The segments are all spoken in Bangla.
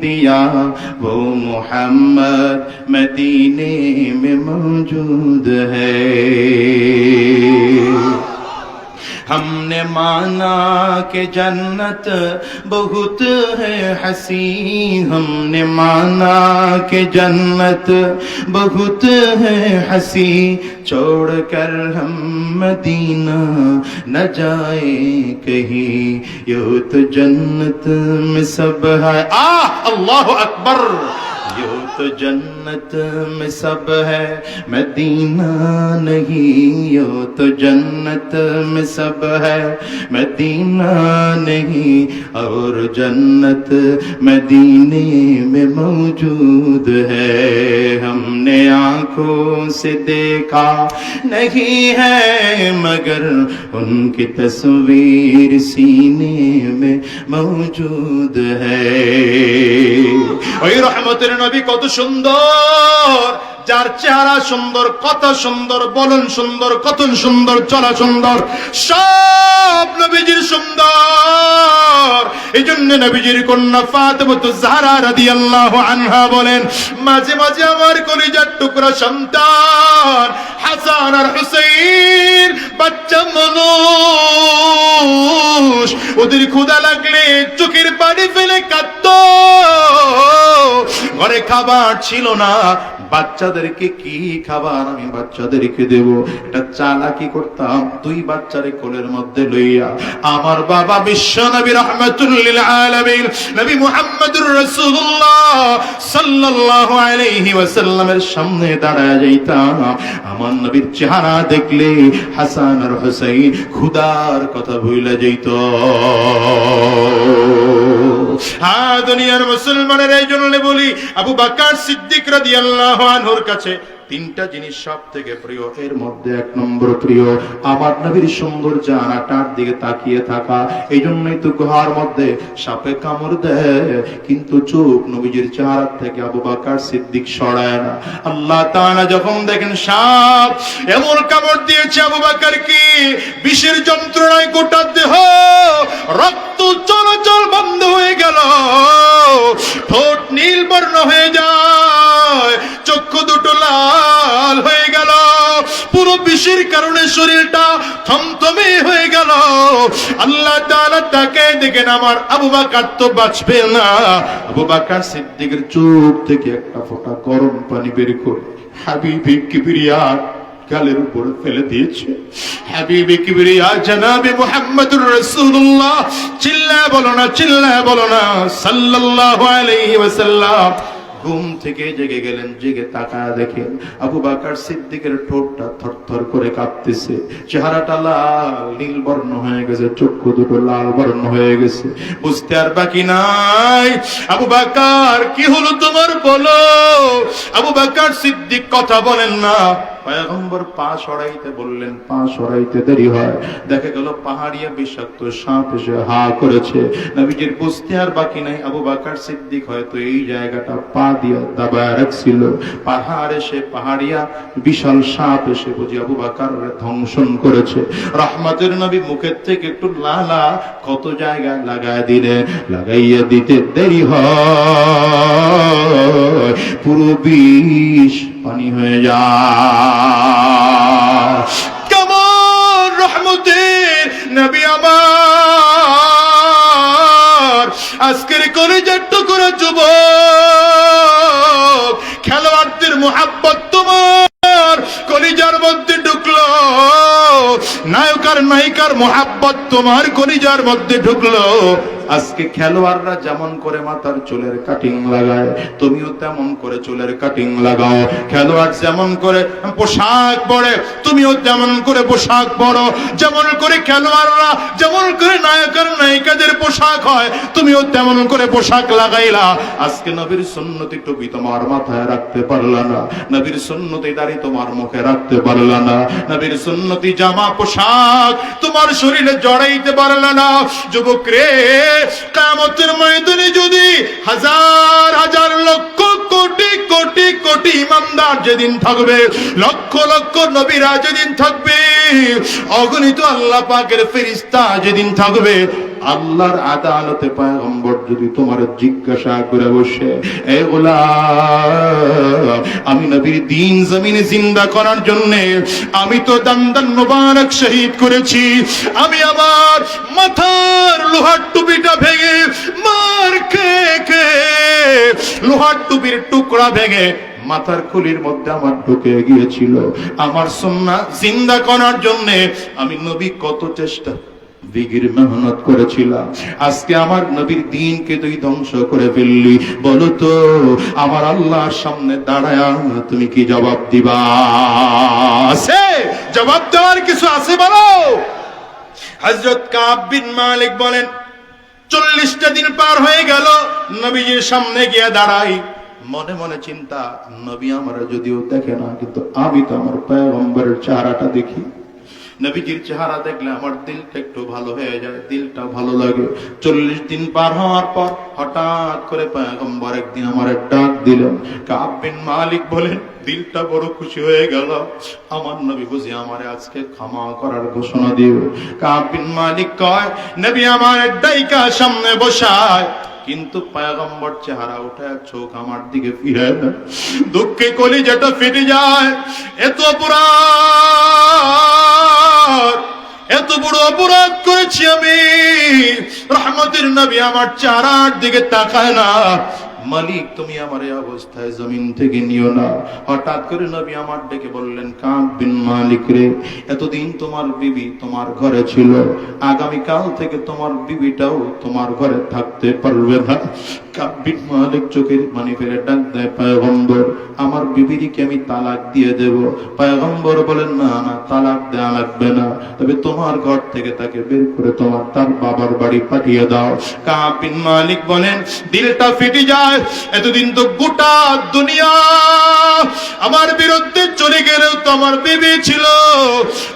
दिया वो मोहम्मद मदीने में मौजूद है ہم نے مانا کہ جنت بہت ہے ہنسی ہم نے مانا کہ جنت بہت ہے ہنسی چھوڑ کر ہم مدینہ نہ جائے کہیں۔ یہ تو جنت میں سب ہے۔ آ اللہ اکبر! یوں تو جنت میں سب ہے، مدینہ نہیں یوں تو جنت میں سب ہے، مدینہ نہیں اور جنت مدینے میں موجود ہے۔ ہم نے آنکھوں سے دیکھا نہیں ہے، مگر ان کی تصویر سینے میں موجود ہے۔ رحمت নবী কত সুন্দর। যার চেহারা সুন্দর কথা সুন্দর, বলন সুন্দর কথন সুন্দর, চলা সুন্দর, সব নবীজির সুন্দর। এই জন্য নবীজির কন্যা ফাতেমা জাহরা রাদিয়াল্লাহু আনহা বলেন, মাঝে মাঝে আমার কলিজার টুকরা সন্তান হাসান আর হুসাইন, বাচ্চা মানুষ, ওদের ক্ষুধা লাগলে চোখের পানি ফেলে কাঁদতো। ঘরে খাবার ছিল না বাচ্চাদেরকে কি খাবার আমি বাচ্চাদেরকে দেব? এটা চালাকি করতাম, দুই বাচ্চারে কোলের মধ্যে লইয়া। আমার বাবা বিশ্ব নবী রহমাতুল্লিল আলামিন, নবী মুহাম্মদুর রাসূলুল্লাহ সাল্লাল্লাহু আলাইহি ওয়াসাল্লামের সামনে দাঁড়ায় যাইতাম। আমার নবীর চেহারা দেখলে হাসান আর হুসাইন খুদার কথা ভুলে যাইত। হ্যাঁ দুনিয়ার মুসলমানের এই জন্য বলি আবু বাকার সিদ্দিক রাদিয়াল্লাহু আনহুর কাছে তিনটা জিনিস সব থেকে প্রিয়, এর মধ্যে এক নম্বর প্রিয়, আমার নবীর সুন্দর জানাটার দিকে তাকিয়ে থাকা। এই জন্যই তো গুহার মধ্যে সাপে কামড় দেয়, কিন্তু চোখ নবীজির চেহারা থেকে আবু বাকার সিদ্দিক সরায় না। আল্লাহ তাআলা যখন দেখেন সাপ এমন কামড় দিয়েছে আবু বাকার কি বিষের যন্ত্রণায় গোটা দেহ, রক্ত চলাচল বন্ধ হয়ে গেল, ঠোঁট নীল বর্ণ হয়ে যায়। পুরো কারণে শরীরটা থমথমে হয়ে গেল। আল্লাহ তাআলা তাকে দেখেন আমার আবু বাকার তো বাঁচবে না। আবু বাকার সিদ্দিকের চোখ থেকে একটা ফোঁটা গরম পানি বের করে হাবিবি কিবরিয়া গালের উপর ফেলে দিয়েছে। হাবিবে কিবরিয়া জনাবে মুহাম্মদুর রাসূলুল্লাহ। চিল্লায় বলো না, চিল্লায় বলো না, সাল্লাল্লাহু আলাইহি ওয়াসাল্লাম। ঘুম থেকে জেগে গেলেন, জেগে তাকায় দেখেন আবু বাকার সিদ্দিকের ঠোঁটটা থরথর করে কাঁপতেছে। চেহারাটা লাল, নীল বর্ণ হয়ে গেছে, চক্ষু দুটো লাল বর্ণ হয়ে গেছে। বুঝতে আর বাকি নাই। আবু বাকার, কি হলো তোমার বলো? আবু বাকার সিদ্দিক কথা বলেন না। পয়গম্বর পা সরাইতে বললেন, পা সরাইতে দেরি হয়। দেখা গেল পাহাড়িয়া বিষাক্ত সাপ এসে হা করেছে। নবীজির বুঝতে আর বাকি নাই, আবু বাকার সিদ্দিক হয়তো এই জায়গাটা পা দাবায় রাখছিল। পাহাড় এসে পাহাড়িয়া বিশাল সাপ এসে বুঝি আবু বাকার ধ্বংসন করেছে। রহমতের নবী মুখের থেকে একটু লালা, কত জায়গায় লাগায় দিলে? লাগাইয়া দিতে দেরি হয়। পুরো বিষ পানি হয়ে যায়। কেমন রহমতের নবী আমার আজকের কলেজের টুকরো যুব খেলোয়াড়দের মোহাব্বত তোমার, কলিজার মধ্যে ঢুকলো। নায়ক নায়িকার মোহাব্বত তোমার, কলিজার মধ্যে ঢুকলো। আজকে খেলোয়াড়রা যেমন করে মাথার চুলের কাটিং লাগায়। তুমিও তেমন করে চুলের কাটিং লাগাও। খেলোয়াড় যেমন করে পোশাক পরে, তুমিও তেমন করে পোশাক পরো। যেমন করে খেলোয়াড়রা, যেমন করে নায়কের, নায়িকাদের পোশাক হয়, তুমিও তেমন করে পোশাক লাগাইলা। আজকে নবীর সুন্নতি টুপি তোমার মাথায় রাখতে পারলা না। নবীর সুন্নতি দাড়ি তোমার মুখে রাখতে পারলা না। নবীর সুন্নতি জামা, পোশাক তোমার শরীরে জড়াইতে পারলা না। যুবক রে কামতের ময়দানে যদি হাজার হাজার লক্ষ কোটি কোটি কোটি ইমানদার যেদিন থাকবে, লক্ষ লক্ষ নবীরা যেদিন থাকবে, অগণিত আল্লাহ পাকের ফেরিস্তা যেদিন থাকবে আল্লাহর আদালতে পয়গম্বর যদি তোমার জিজ্ঞাসা করে বসে, এ আমি নবীর দিন জমিনে জিন্দা করার জন্য আমি তো দান দান মোবারক শহীদ করেছি। আমি আমার মাথার লোহার টুপিটা ভেঙে মার কে খেয়ে লোহার টুপির টুকরা ভেঙে মাথার খুলির মধ্যে আমার ঢুকে গিয়েছিল। আমার সন্না জিন্দা করার জন্য আমি নবী কত চেষ্টা বিগির মেহনত করেছিলাম। আজকে আমার নবীর দিনকে তুই ধ্বংস করে ফেললি। বলো তো, আমার আল্লাহর সামনে দাঁড়ায় তুমি কি জবাব দিবা? আছে জবাব দেওয়ার কিছু আছে বলো। হজরত কাব বিন মালিক বলেন, চল্লিশটা দিন পার হয়ে গেল, নবীজির সামনে গিয়ে দাঁড়াই। মনে মনে চিন্তা, নবী আমার যদিও দেখে না, কিন্তু আমি তো আমার পয়গম্বরের চেহারাটা দেখি। নবীজির চেহারা দেখলে আমার দিলটা একটু ভালো হয়ে যায়, দিলটা ভালো লাগে চল্লিশ দিন পার হওয়ার পর হঠাৎ করে পয়গম্বর একদিন আমার ডাক দিলেন কাব বিন মালিক বলেন, দিলটা বড় খুশি হয়ে গেল। আমার নবী বুঝি আমার আজকে ক্ষমা করার ঘোষণা দিবে। কাব বিন মালিক কয়, নবী আমার ডাইকা সামনে বসায়, কিন্তু পায়গম্বর চেহারা উঠে চোখ আমার দিকে ফিরে দুঃখে কলি যেটা ফেটে যায়, এত অপরাধ এত বড় অপরাধ করেছি আমি। রহমতের নবী আমার চারার দিকে তাকায় না। মালিক, তুমি আমার এই অবস্থায় জমিন থেকে নিও না। হঠাৎ করে নবী আমার ডেকে বললেন, কাব বিন মালিক রে, এতদিন তোমার বিবি তোমার ঘরে ছিল। আগামী কাল থেকে তোমার বিবিটাও তোমার ঘরে থাকতে পারবে না। কাব বিন মালিক চোখের পানি ফেলে ডাক দেয়, পয়গম্বর, আমার বিবিরিকে আমি তালাক দিয়ে দেব। পয়গম্বর বলেন, না না, তালাক দেওয়া লাগবে না। তবে তোমার ঘর থেকে তাকে বের করে তোমার তার বাবার বাড়ি পাঠিয়ে দাও। কাব বিন মালিক বলেন, দিলটা ফেটে যায় এতদিন তো গোটা দুনিয়া আমার বিরুদ্ধে চলে গেলেও তো আমার বিবি ছিল।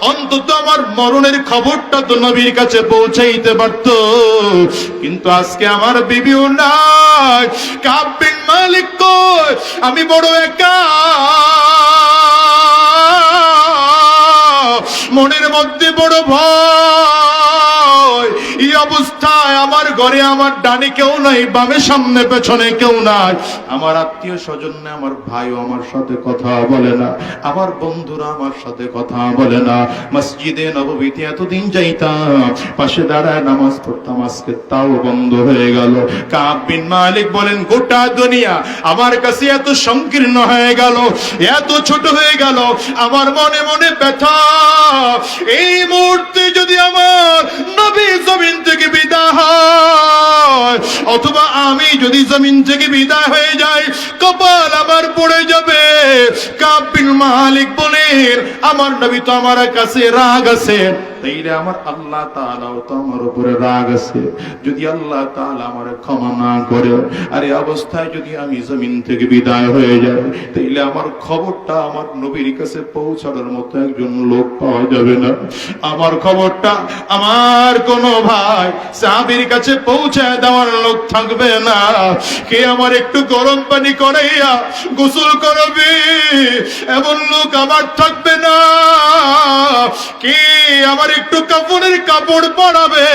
অন্তত আমার মরণের খবরটা তো নবীর কাছে পৌঁছাইতে পারত। কিন্তু আজকে আমার বিবিও নাই। কাব্বিন মালিক? আমি বড় একা। মনের মধ্যে বড় ভয়। এই অবস্থায় আমার ঘরে আমার ডানে কেউ নাই বামে সামনে পেছনে কেউ নাই। আমার আত্মীয় স্বজন আমার ভাইও আমার সাথে কথা বলে না। আমার বন্ধুরা আমার সাথে কথা বলে না। মসজিদে এতদিন যাইতাম, পাশে দাঁড়ায় নামাজ পড়তাম, আজকে তাও বন্ধ হয়ে গেল। মালিক বলেন, গোটা দুনিয়া আমার কাছে এত সংকীর্ণ হয়ে গেল, এত ছোট হয়ে গেল, আমার মনে মনে ব্যথা। এই মুহূর্তে যদি আমার নবী জমিন থেকে বিদায় হয়। অথবা আমি যদি জমিন থেকে বিদায় হয়ে যাই, কপাল আমার পড়ে যাবে। কাবিল মালিক বলেন, আমার নবী তো আমার কাছে রাগ আছে তাইলে আমার আল্লাহ তো আমার উপরে রাগ আছে। যদি আল্লাহ ক্ষমা না করে, আর এই অবস্থায় যদি আমি জমিন থেকে বিদায় হয়ে যাই, তাইলে আমার খবরটা আমার নবীর কাছে পৌঁছানোর মতো একজন লোক পাওয়া যাবে না। আমার খবরটা আমার কোন ভাই সাহাবীর কাছে পৌঁছায় দেওয়ার লোক থাকবে না। কে আমার একটু গরম পানি করাইয়া গোসল করবে? এমন লোক আমার থাকবে না। কে আমার একটু কাপড়ের কাপড় পরাবে।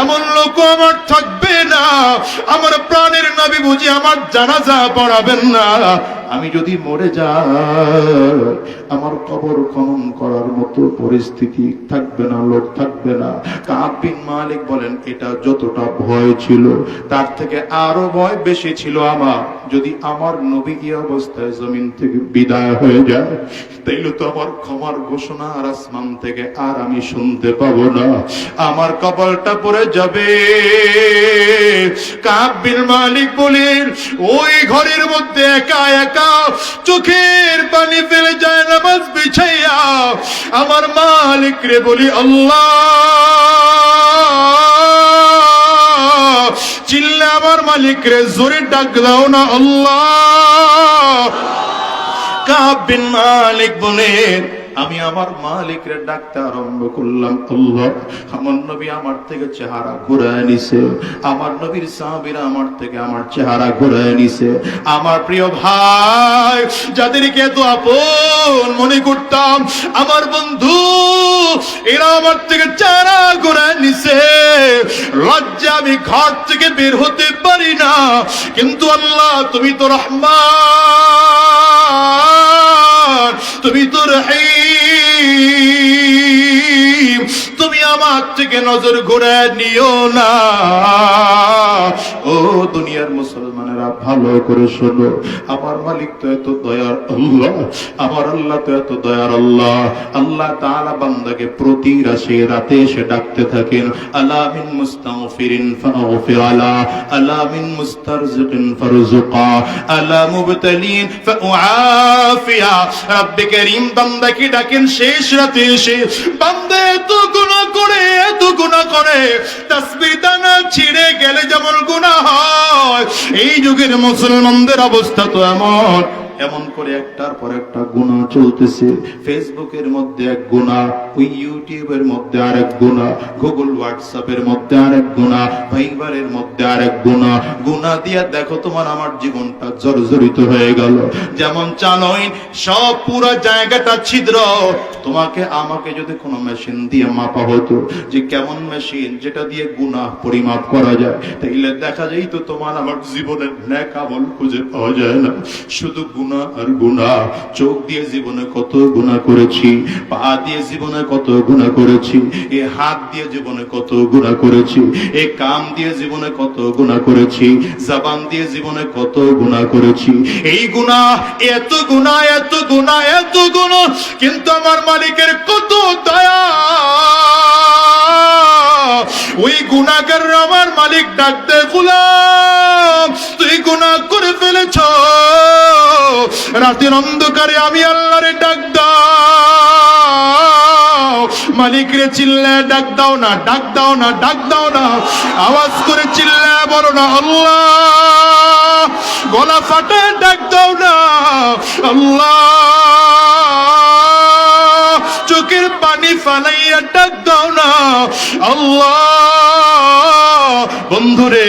এমন লোক আমার থাকবে না। আমার প্রাণের নবী বুঝি আমার জানাজা পড়াবেন না। আমি যদি মরে যাই আমার কবর খনন করার মতো পরিস্থিতি থাকবে না, লোক থাকবে না। কাব বিন মালিক বলেন, এটা যতটা ভয় ছিল, তার থেকে আরও ভয় বেশি ছিল আমার। যদি আমার নবী কি অবস্থায় জমিন থেকে বিদায় হয়ে যায়, তাইলে তো আমার ক্ষমার ঘোষণা আর আসমান থেকে আর আমি শুনতে পাবো না। আমার কপালটা পড়ে যাবে। কাব্যের মালিক বলেন, ওই ঘরের মধ্যে একা একা চোখের পানি ফেলে যায় নামাজ বিছাইয়া আমার মালিক রে বলি, আল্লাহ, চিল্লা আমার মালিক রে, জোরে ডাক দাও না, আল্লাহ। কাবিন মালিক বলেন আমি আমার মালিকের ডাকতে আরম্ভ করলাম, আল্লাহ, আমার নবী আমার থেকে চেহারা ঘুরায় নিছে, আমার নবীর সাহাবীরা আমার থেকে আমার চেহারা ঘুরায় নিছে। আমার প্রিয় ভাই, যাদেরকে এত আপন মনে করতাম, আমার বন্ধু, এরা আমার থেকে চেহারা ঘুরায় নিছে। লজ্জা আমি ঘর থেকে বের হতে পারি না, কিন্তু আল্লাহ, তুমি তো রহমান, তুমি তো রহিম। তুমি আমার থেকে নজর ঘুরে নিও না। ও দুনিয়ার মুসলমানেরা ভালো করে শোনো। আমার মালিক তো এত দয়ার আল্লাহ, আমার আল্লাহ তো এত দয়ার আল্লাহ। আল্লাহ তাআলা বান্দাকে প্রতি রাশে রাতে এসে ডাকতে থাকেন, আলা আলা মুবতালিন ফাউআফিয়া। করিম বান্দাকে ডাকেন? শেষ রাতে এসে বান্দা এত গুনাহ করে গুনাহ করে তাসবিদানা ছিঁড়ে গেলে যেমন গুণা হয়। এই যুগের মুসলমানদের অবস্থা তো এমন। এমন করে একটার পর একটা গুণা চলতেছে। ফেসবুকের মধ্যে এক গুণা ওই ইউটিউবের মধ্যে আরেক গুণা গুগল হোয়াটসঅ্যাপের মধ্যে আরেক গুণা ভাইবারের মধ্যে আরেক গুণা। গুণা দিয়া দেখো তোমার আমার জীবনটা জর্জরিত হয়ে গেল। যেমন চালইন সব পুরো জায়গাটা ছিদ্র। তোমাকে আমাকে যদি কোনো মেশিন দিয়ে মাপা হতো, যে কেমন মেশিন যেটা দিয়ে গুণা পরিমাপ করা যায়, তাইলে দেখা যায় তো তোমার আমার জীবনের ন্যাক আমল খুঁজে পাওয়া যায় না। শুধু গুণা আর গুণা চোখ দিয়ে জীবনে কত গুণা করেছি, পা দিয়ে জীবনে কত গুণা করেছি, এ হাত দিয়ে জীবনে কত গুণা করেছি, এ কাম দিয়ে জীবনে কত গুণা করেছি, জবান দিয়ে জীবনে কত গুণা করেছি। এই গুণা এত গুণা এত গুণা এত গুণা কিন্তু আমার মালিকের কত দয়া। আমার মালিক ডাকতে গুলাম। তুই গুণা করে ফেলেছ। রাতের অন্ধকারে আমি আল্লাহরে ডাক দাও। মালিক রে চিল্লে ডাক দাও না, ডাক দাও না, ডাক দাও না। আওয়াজ করে চিল্লে বলো না, আল্লাহ। গলা ফাটে ডাক দাও না, আল্লাহ। চোখের পানি ফালাইয়া ডাক দাও না, আল্লাহ। বন্ধুরে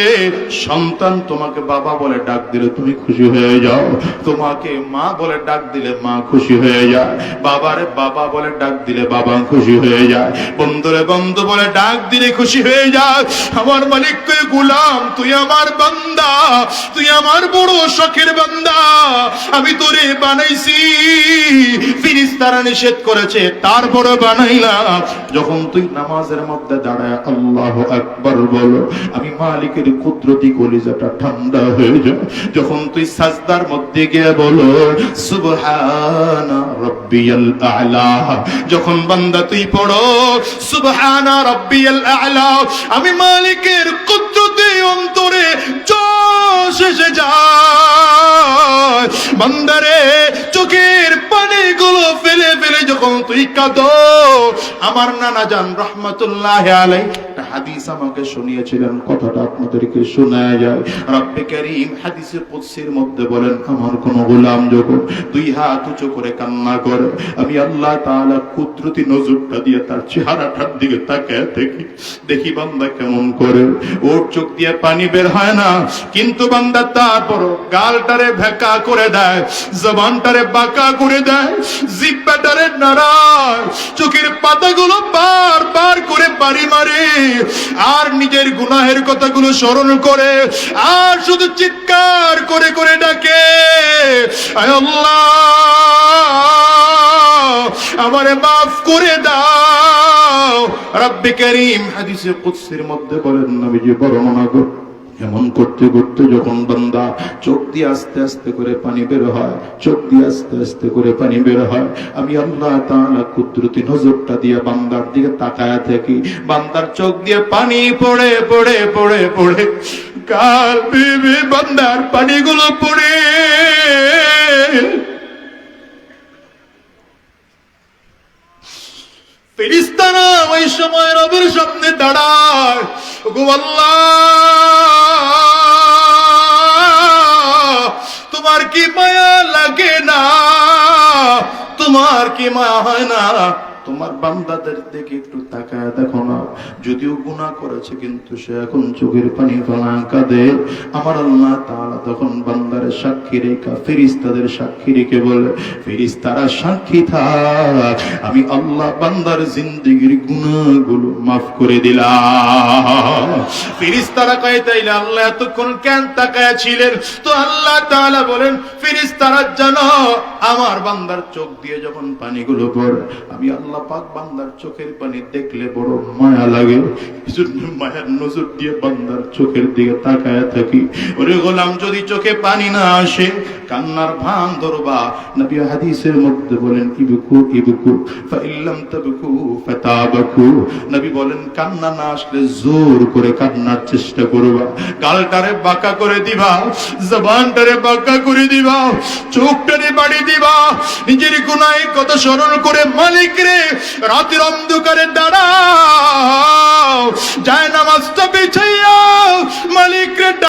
সন্তান তোমাকে বাবা বলে ডাক দিলে তুমি খুশি হয়ে যাও। তোমাকে মা বলে ডাক দিলে মা খুশি হয়ে যায়। বাবারে বাবা বলে ডাক দিলে বাবা খুশি হয়ে যায়। বন্ধুরে বন্ধু বলে ডাক দিলে খুশি হয়ে যায়। আমার মালিককে গুলাম, তুই আমার বান্দা, তুই আমার বড় শখের বান্দা। আমি তোরে বানাইছি। ফিরিস্তারা নিষেধ করেছে, তারপরে বানাইলাম। যখন তুই নামাজের মধ্যে দাঁড়ায় আল্লাহ একবার বলো, আমি মালিকের কুদরতি কলিজাটা ঠান্ডা হয়ে যায়। যখন তুই সাজদার মধ্যে গিয়ে বলো, সুবহানা রব্বিয়াল আ'লা। যখন বান্দা তুই পড়ো, সুবহানা রব্বিয়াল আ'লা। আমি মালিকের কুদরতি অন্তরে জোশ এসে যায়। বান্দারে চোখের পানিগুলো ফেলে ফেলে যখন তুই কাঁদো, আমার নানা জান রহমতুল্লাহ আলাই একটা হাদিস আমাকে শুনিয়েছিলেন, কথাটা আপনাদেরকে শোনায় যায়। রব্বে করিম হাদিসের কুদসির মধ্যে বলেন, আমার কোন গোলাম যখন দুই হাত উঁচু করে কান্না করে, আমি আল্লাহ তাআলা কুদরতি নজরটা দিয়ে তার চেহারাটার দিকে তাকায় দেখি দেখি বান্দা কেমন করে। ওর চোখ দিয়ে পানি বের হয় না, কিন্তু বান্দা তারপর গালটারে ভেকা করে দেয়, জবানটারে বাঁকা করে দেয়, জিব্বাটারে নাড়ায়, চোখের পাতাগুলো বার বার করে বাড়ি মারে। আর নিজের গুনাহের কথাগুলো স্মরণ করে, আর শুধু চিৎকার করে করে ডাকে আমারে মাফ করে দাও। রব্বে করিম হাদিসে কুদসির মধ্যে বলেন, নবীজি বর্ণনা করে এমন করতে করতে যখন বান্দা চোখ দিয়ে আস্তে আস্তে করে পানি বের হয়, চোখ দিয়ে আস্তে আস্তে করে পানি বের হয়, আমি আল্লাহ তাআলা কুদরতি নজরটা দিয়ে বান্দার দিকে তাকায়া থাকি বান্দার চোখ দিয়ে পানি পড়ে পড়ে পড়ে পড়ে। কাল বিবি বান্দার পানিগুলো পড়ে। ফেরিস্তানা ওই সময় রবের সামনে দাঁড়ায়। গো আল্লাহ, তোমার কি মায়া লাগে না? তোমার কি মায়া হয় না? তোমার বান্দাদের দিকে একটু তাকায় দেখো না। যদিও গুনাহ করেছে, কিন্তু সে এখন চোখের পানি ফেলা কাঁদে। আমার আল্লাহ তখন বান্দারের সাক্ষী রেখা, ফেরিস্তাদের সাক্ষী রেখে বলে, ফেরিস্তারা সাক্ষী থাক, আমি আল্লাহ বান্দার জিন্দেগির গুনাহগুলো মাফ করে দিলাম। ফেরিস্তারা কয়, তাইলে আল্লাহ এতক্ষণ কেন তাকায় ছিলেন? তো আল্লাহ বলেন, ফেরিস্তারা আমার বান্দার চোখ দিয়ে যখন পানিগুলো পড়ে, আমি আল্লাহ পাক বান্দার চোখের পানি দেখলে বড় মায়া লাগে। মায়ার নজর দিয়ে বান্দার চোখের দিকে তাকায় থাকি। ওরে গোলাম, যদি চোখে পানি না না আসে, কান্নার ভান নবী হাদিসের মধ্যে বলেন, ইবুকু ইবুকু তাবুকু নবী বলেন, কান্না না আসলে জোর করে কান্নার চেষ্টা করবা। গালটারে বাঁকা করে দিবা, জবানটারে বাঁকা করে দিবা, চোখটারে বাড়ি দিবা। নিজের গুনায় কত স্মরণ করে মালিক রে, রাতের অন্ধকারে দাঁড়াও। যায় নামাজটা বিছাইয়া মালিক রে